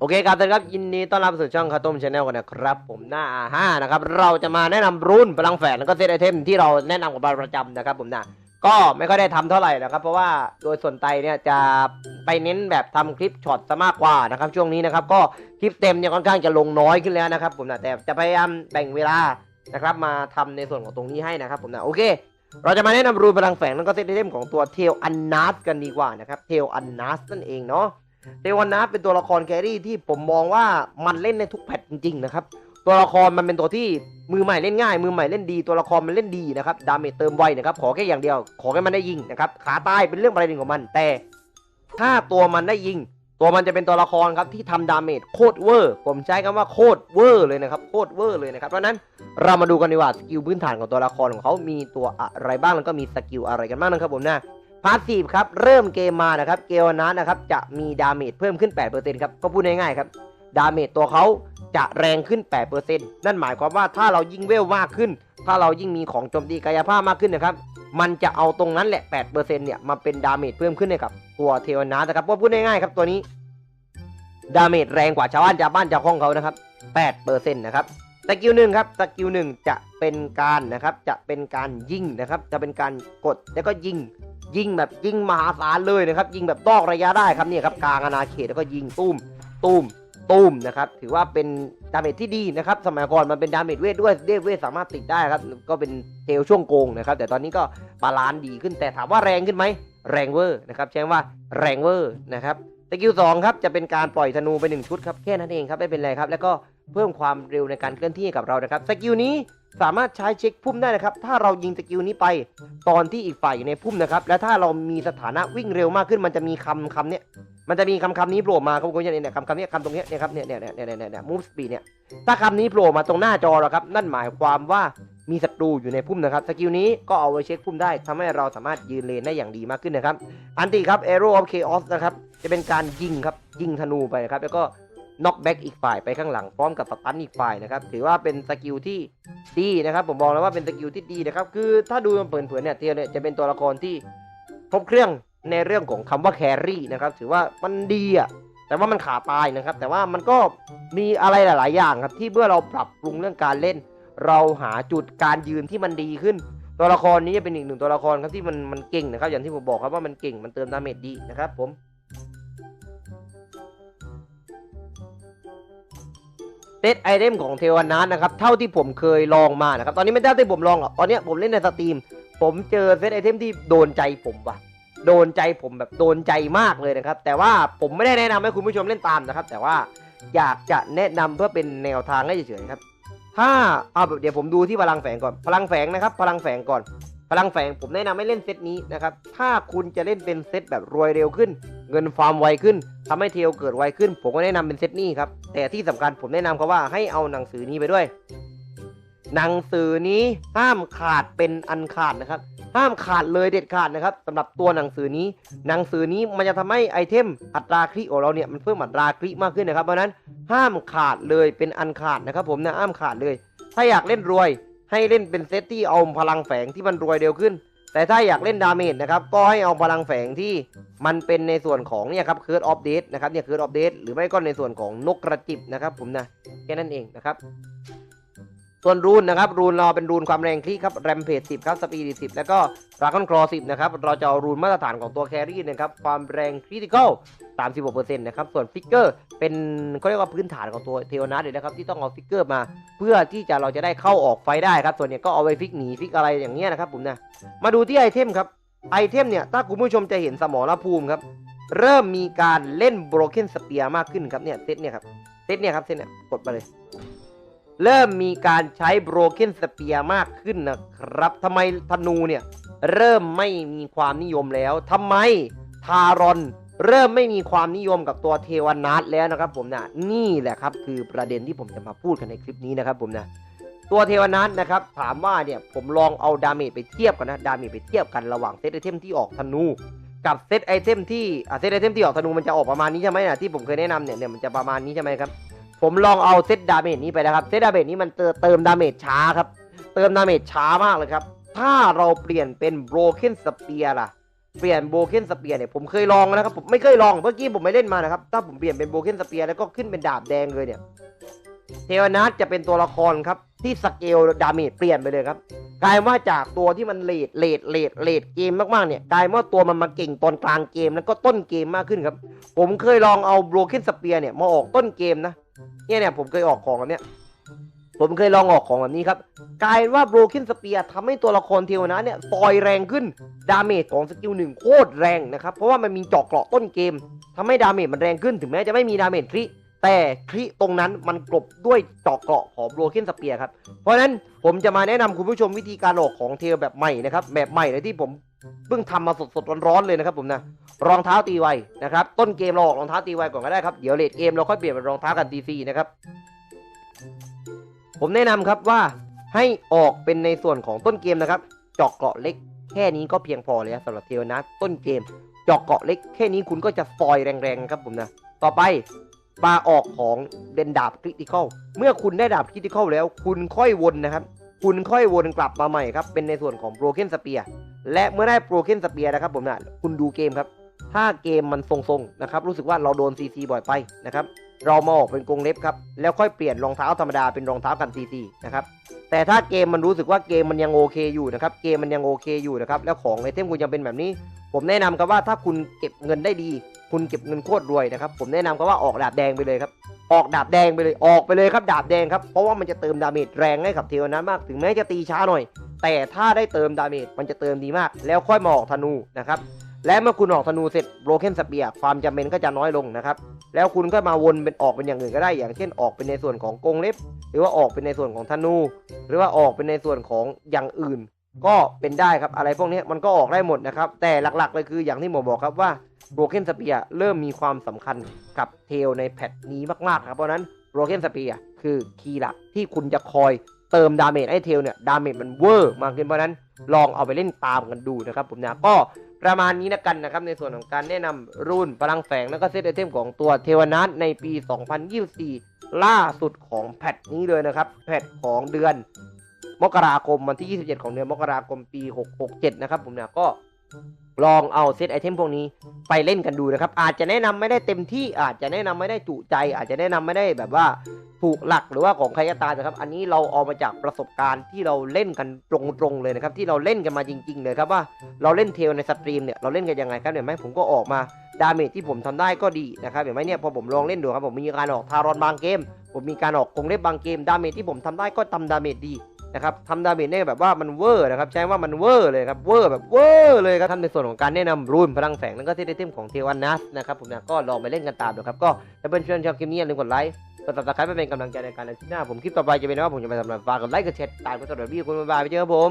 โอเคครับท่านครับยินดีต้อนรับสู่ช่องคาต้มชาแนลกันนะครับ ผมหน้าอาห้านะครับ เราจะมาแนะนำรุ่นพลังแฝงแล้วก็เซตไอเทมที่เราแนะนำกันเป็นประจำนะครับ ผมนะก็ไม่ค่อยได้ทำเท่าไหร่นะครับ เพราะว่าโดยส่วนใจเนี่ยจะไปเน้นแบบทำคลิปช็อตซะมากกว่านะครับช่วงนี้นะครับ ก็คลิปเต็มเนี่ยค่อนข้างจะลงน้อยขึ้นแล้วนะครับ ผมนะแต่จะพยายามแบ่งเวลานะครับ มาทำในส่วนของตรงนี้ให้นะครับ ผมนะโอเค เราจะมาแนะนำรูนพลังแฝงแล้วก็เซตไอเทมของตัวเทลอันนัสกันดีกว่านะครับเทลอันนัสนั่นเองเนาะ เทวันนาเป็นตัวละครแครี่ที่ผมมองว่ามันเล่นในทุกแพทจริงๆนะครับ ตัวละครมันเป็นตัวที่มือใหม่เล่นง่าย มือใหม่เล่นดี ตัวละครมันเล่นดีนะครับ ดาเมจเติมไวนะครับ ขอแค่อย่างเดียว ขอแค่มันได้ยิงนะครับ ขาตายเป็นเรื่องประเด็นของมัน แต่ ถ้าตัวมันได้ยิง ตัวมันจะเป็นตัวละครครับที่ทำดาเมจโคตรเวอร์ ผมใช้คำว่าโคตรเวอร์เลยนะครับ โคตรเวอร์เลยนะครับ เพราะฉะนั้นเรามาดูกันดีกว่าสกิลพื้นฐานของตัวละครของเขามีตัวอะไรบ้าง แล้วก็มีสกิลอะไรกันบ้างนะครับผมนะ พาสซีฟครับ เริ่มเกมมานะครับ เกลนั้นนะครับจะมีดาเมจเพิ่มขึ้น 8%ครับ ก็พูดง่ายๆครับ ดาเมจตัวเขาจะแรงขึ้น 8%นั่นหมายความว่าถ้าเรายิ่งเวลมากขึ้น ถ้าเรายิ่งมีของโจมตีกายภาพมากขึ้นนะครับ มันจะเอาตรงนั้นแหละ 8%เนี่ยมาเป็นดาเมจเพิ่มขึ้นให้กับ ตัวเทวนานะครับก็พูดง่ายๆครับตัวนี้ ดาเมจแรงกว่าชาวบ้านชาวบ้านชาวห้องเขานะครับ 8%นะครับสกิลหนึ่งครับสกิลหนึ่งจะเป็นการนะครับ จะเป็นการยิงนะครับ จะเป็นการกดแล้วก็ยิง ยิงแบบยิงมหาศาลเลยนะครับ ยิงแบบดอกระยะได้ครับเนี่ยครับกลางอาณาเขตแล้วก็ยิงตุ้มตุ้มตุ้มนะครับถือว่าเป็นดาเมจที่ดีนะครับสมัยก่อนมันเป็นดาเมจเวทด้วยเดฟเวทสามารถติดได้ครับก็เป็นเทลช่วงโกงนะครับแต่ตอนนี้ก็บาลานซ์ดีขึ้นแต่ถามว่าแรงขึ้นไหมแรงเวอร์นะครับใช้คำว่าแรงเวอร์นะครับสกิลสองครับจะเป็นการปล่อยธนูไปหนึ่งชุดครับแค่นั้นเองครับไม่เป็นไรครับแล้วก็เพิ่มความเร็วในการเคลื่อนที่กับเรานะครับสกิลนี้ สามารถใช้เช็คพุ่มได้นะครับ ถ้าเรายิงสกิลนี้ไป ตอนที่อีกฝ่ายอยู่ในพุ่มนะครับ และถ้าเรามีสถานะวิ่งเร็วมากขึ้น มันจะมีคำคำเนี้ย มันจะมีคำคำนี้โผล่มาครับคุณผู้ชมเนี่ยคำคำเนี้ยคำตรงเนี้ยเนี่ยครับ เนี่ยเนี่ยเนี่ยเนี่ยเนี่ยเนี่ย move speed เนี่ย ถ้าคำนี้โผล่มาตรงหน้าจอเราครับ นั่นหมายความว่ามีศัตรูอยู่ในพุ่มนะครับ สกิลนี้ก็เอาไว้เช็คพุ่มได้ทำให้เราสามารถยืนเลนได้อย่างดีมากขึ้นนะครับ อันตีครับ Arrow of Chaos นะครับ จะเป็นการยิงครับ ยิงธนูไปนะครับ แล้วก็ น็อกแบ็กอีกฝ่ายไปข้างหลังพร้อมกับสตันอีกฝ่ายนะครับถือว่าเป็นสกิลที่ดีนะครับ ผมบอกแล้วว่าเป็นสกิลที่ดีนะครับคือถ้าดูมันเผินๆเนี่ยเทียเนี่ยจะเป็นตัวละครที่ครบเครื่องในเรื่องของคำว่าแครี่นะครับถือว่ามันดีอะแต่ว่ามันขาตายนะครับ แต่ว่ามันก็มีอะไรหลาย ๆ อย่างครับที่เมื่อเราปรับปรุงเรื่องการเล่น เราหาจุดการยืนที่มันดีขึ้น ตัวละครนี้จะเป็นอีกหนึ่งตัวละครครับที่มันมันเก่งนะครับ อย่างที่ผมบอกครับว่ามันเก่งมันเติมดาเมจดีนะครับผม เซตไอเทมของเทวนัสนะครับ เท่าที่ผมเคยลองมานะครับ ตอนนี้ไม่ได้ที่ผมลองหรอกตอนนี้ผมเล่นในสตรีม ผมเจอเซตไอเทมที่โดนใจผมว่ะ โดนใจผมแบบโดนใจมากเลยนะครับ แต่ว่าผมไม่ได้แนะนำให้คุณผู้ชมเล่นตามนะครับ แต่ว่าอยากจะแนะนำเพื่อเป็นแนวทางให้เฉยๆครับ ถ้าเอาเดี๋ยวผมดูที่พลังแฝงก่อน พลังแฝงนะครับ พลังแฝงก่อน พลังแฝงผมแนะนำให้เล่นเซตนี้นะครับ ถ้าคุณจะเล่นเป็นเซตแบบรวยเร็วขึ้น เงินฟาร์มไวขึ้นทำให้เทลเกิดไวขึ้น ผมก็แนะนำเป็นเซตนี้ครับ แต่ที่สำคัญผมแนะนำเขาว่าให้เอาหนังสือนี้ไปด้วย หนังสือนี้ห้ามขาดเป็นอันขาดนะครับ ห้ามขาดเลยเด็ดขาดนะครับสำหรับตัวหนังสือนี้ หนังสือนี้มันจะทำให้ไอเทมอัตราคลิของเราเนี่ยมันเพิ่มอัตราคลิมากขึ้นนะครับ เพราะนั้นห้ามขาดเลยเป็นอันขาดนะครับ ผมนะห้ามขาดเลย ถ้าอยากเล่นรวย ให้เล่นเป็นเซตที่เอาพลังแฝงที่มันรวยเร็วขึ้น แต่ถ้าอยากเล่นดาเมจนะครับ ก็ให้เอาพลังแฝงที่มันเป็นในส่วนของเนี่ยครับเคิร์ดออฟเดตนะครับเนี่ยเคิร์ดออฟเดตหรือไม่ก็ในส่วนของนกกระจิบนะครับผมนะแค่นั้นเองนะครับ ส่วนรูนนะครับรูนเราเป็นรูนความแรงคลิกครับแรมเพจ10ครับสปีด10แล้วก็ราคอนครอ10นะครับเราจะเอารูนมาตรฐานของตัวแครี่นะครับความแรงคริติคอล36%นต์นะครับส่วนฟิกเกอร์เป็นเขาเรียกว่าพื้นฐานของตัวเทโอนัสเลยนะครับที่ต้องเอาฟิกเกอร์มา เพื่อที่จะเราจะได้เข้าออกไฟได้ครับส่วนเนี้ยก็เอาไว้ฟิกหนีฟิกอะไรอย่างเงี้ยนะครับผมนะมาดูที่ไอเทมครับไอเทมเนี่ยถ้าคุณผู้ชมจะเห็นสมรภูมิครับเริ่มมีการเล่น broken spear มากขึ้นครับเนี่ยเซตเนี่ยครับเซตเนี่ยครับเซตเนี่ยกดมาเลย เริ่มมีการใช้ broken spear มากขึ้นนะครับทำไมธนูเนี่ย เริ่มไม่มีความนิยมแล้วทำไมทารอนเริ่มไม่มีความนิยมกับตัวเทวนาทแล้วนะครับ ผมนะนี่แหละครับ คือประเด็นที่ผมจะมาพูดกันในคลิปนี้นะครับ ผมนะตัวเทวนัทนะครับ ถามว่าเนี่ยผมลองเอาดาเมจไปเทียบกันนะดาเมจไปเทียบกันระหว่างเซตไอเทมที่ออกธนูกับเซตไอเทมที่อะเซตไอเทมที่ออกธนูมันจะออกประมาณนี้ใช่ไหมนะที่ผมเคยแนะนำเนี่ยเนี่ยมันจะประมาณนี้ใช่ไหมครับ ผมลองเอาเซตดาเมจนี้ไปนะครับ เซตดาเมจนี้มันเติมดาเมจช้าครับ เติมดาเมจช้ามากเลยครับ ถ้าเราเปลี่ยนเป็น broken spear ล่ะ เปลี่ยนโบเคนสเปียร์เนี่ยผมเคยลองนะครับผมไม่เคยลองเมื่อกี้ผมไม่เล่นมานะครับ ถ้าผมเปลี่ยนเป็นโบเคนสเปียร์แล้วก็ขึ้นเป็นดาบแดงเลยเนี่ยเทวนัทจะเป็นตัวละครครับที่สเกลดาเมจเปลี่ยนไปเลยครับกลายว่าจากตัวที่มันเลดเลดเลดเลดเกมมากๆเนี่ยกลายว่าตัวมันมาเก่งตอนกลางเกมแล้วก็ต้นเกมมากขึ้นครับ ผมเคยลองเอาโบรเคนสเปียร์เนี่ยมาออกต้นเกมนะ เนี่ยเนี่ยผมเคยออกของแบบเนี้ยผมเคยลองออกของแบบนี้ครับกลายว่าโบรเคนสเปียร์ทำให้ตัวละครเทวนะเนี่ยต่อยแรงขึ้น ดาเมจของสกิลหนึ่งโคตรแรงนะครับ เพราะว่ามันมีเจาะเกราะต้นเกมทำให้ดาเมจมันแรงขึ้นถึงแม้จะไม่มีดาเมจคริแต่คริตรงนั้นมันกลบด้วยเจาะเกราะของโบรเคนสเปียร์ครับ เพราะฉะนั้นผมจะมาแนะนำคุณผู้ชมวิธีการออกของเทลแบบใหม่นะครับแบบใหม่เลยที่ผม เพิ่งทำมาสดๆร้อนๆเลยนะครับผมนะรองเท้าตีไวนะครับ ต้นเกมเราออกรองเท้าตีไวก่อนก็ได้ครับเดี๋ยวเลดเกมเราค่อยเปลี่ยนเป็นรองเท้ากันดีซีนะครับ ผมแนะนำครับว่าให้ออกเป็นในส่วนของต้นเกมนะครับ เจาะเกาะเล็ก แค่นี้ก็เพียงพอเลยสำหรับเทลนะต้นเกม เจาะเกาะเล็ก แค่นี้คุณก็จะซอยแรงๆครับผมนะต่อไปมาออกของเป็นดาบคริติคอลเมื่อคุณได้ดาบคริติคอลแล้ว คุณค่อยวนนะครับ คุณค่อยวนกลับมาใหม่ครับเป็นในส่วนของโ r รเ e นสเปียร์ และเมื่อได้โ r รเ e นสเปียร์นะครับผมนะคุณดูเกมครับ ถ้าเกมมันทรงๆนะครับรู้สึกว่าเราโดนซีซีบ่อยไปนะครับเรามาออกเป็นกรงเล็บครับแล้วค่อยเปลี่ยนรองเท้าธรรมดาเป็นรองเท้ากันซีซีนะครับแต่ถ้าเกมมันรู้สึกว่าเกมมันยังโอเคอยู่นะครับเกมมันยังโอเคอยู่นะครับแล้วของไอเทมคุณยังเป็นแบบนี้ ผมแนะนำครับว่าถ้าคุณเก็บเงินได้ดี คุณเก็บเงินโคตรรวยนะครับผมแนะนำครับว่าออกดาบแดงไปเลยครับออกดาบแดงไปเลยออกไปเลยครับดาบแดงครับเพราะว่ามันจะเติมดาเมจแรงให้กับเทวนั้นมากถึงแม้จะตีช้าหน่อย แต่ถ้าได้เติมดาเมจมันจะเติมดีมาก แล้วค่อยมาออกธนูนะครับและเมื่อคุณออกธนูเสร็จโบรเคนสเปียร์ความจำเป็นก็จะน้อยลงนะครับ แล้วคุณก็มาวนเป็นออกเป็นอย่างอื่นก็ได้ อย่างเช่นออกเป็นในส่วนของกงเล็บ หรือว่าออกเป็นในส่วนของธนู หรือว่าออกเป็นในส่วนของอย่างอื่น ก็เป็นได้ครับอะไรพวกนี้มันก็ออกได้หมดนะครับ แต่หลักๆเลยคืออย่างที่หมอบอกครับว่าโบรเคนสเปียร์เริ่มมีความสำคัญกับเทลในแพทนี้มากๆครับเพราะนั้นโบรเคนสเปียร์คือคีย์หลักที่คุณจะคอย เติมดาเมจให้เทลเนี่ยดาเมจมันเวอร์มากขึ้นเพราะนั้นลองเอาไปเล่นตามกันดูนะครับผมนะก็ประมาณนี้นะกันนะครับในส่วนของการแนะนำรุ่นพลังแฝงแล้วก็เซตไอเทมของตัวเทวนัทในปี 2024 ล่าสุดของแพทนี้เลยนะครับแพทของเดือน มกราคมวันที่ 27 ของเดือนมกราคมปี 667 นะครับผมเนี่ยก็ลองเอาเซตไอเทมพวกนี้ไปเล่นกันดูนะครับ อาจจะแนะนำไม่ได้เต็มที่อาจจะแนะนำไม่ได้จุใจ อาจจะแนะนำไม่ได้แบบว่า ถูกหลักหรือว่าของใครก็ตามนะครับ อันนี้เราเอามาจากประสบการณ์ที่เราเล่นกันตรงๆเลยนะครับ ที่เราเล่นกันมาจริง ๆ เลยครับว่าเราเล่นเทลในสตรีมเนี่ยเราเล่นกันยังไงครับเห็นไหมผมก็ออกมาดาเมจที่ผมทำได้ก็ดีนะครับเห็นไหมเนี่ยพอผมลองเล่นดูครับผมมีการออกทารอนบางเกม ผมมีการออกกงเล็บบางเกมดาเมจที่ผมทำได้ก็ทำดาเมจดีนะครับทำดาเมจได้แบบว่ามันเวอร์นะครับใช้ว่ามันเวอร์เลยครับเวอร์แบบเวอร์เลยครับทำในส่วนของการแนะนำรูนพลังแฝงแล้วก็เทไอเทมของเทวันนัสนะครับผมเนี่ยก็ลองไปเล่นกันตามดูครับก็ถ้าเพื่อนชอบชอบคลิปนี้อย่าลืมกดไลค์ กดติดตามไปเป็นกำลังใจในการในคลิปหน้าผมคลิปต่อไปจะเป็นว่าผมจะไปทำอะไรฝากกดไลค์กดแชร์ตามกดติดตามพี่คุณบ๊ายบายไปเจอกับผม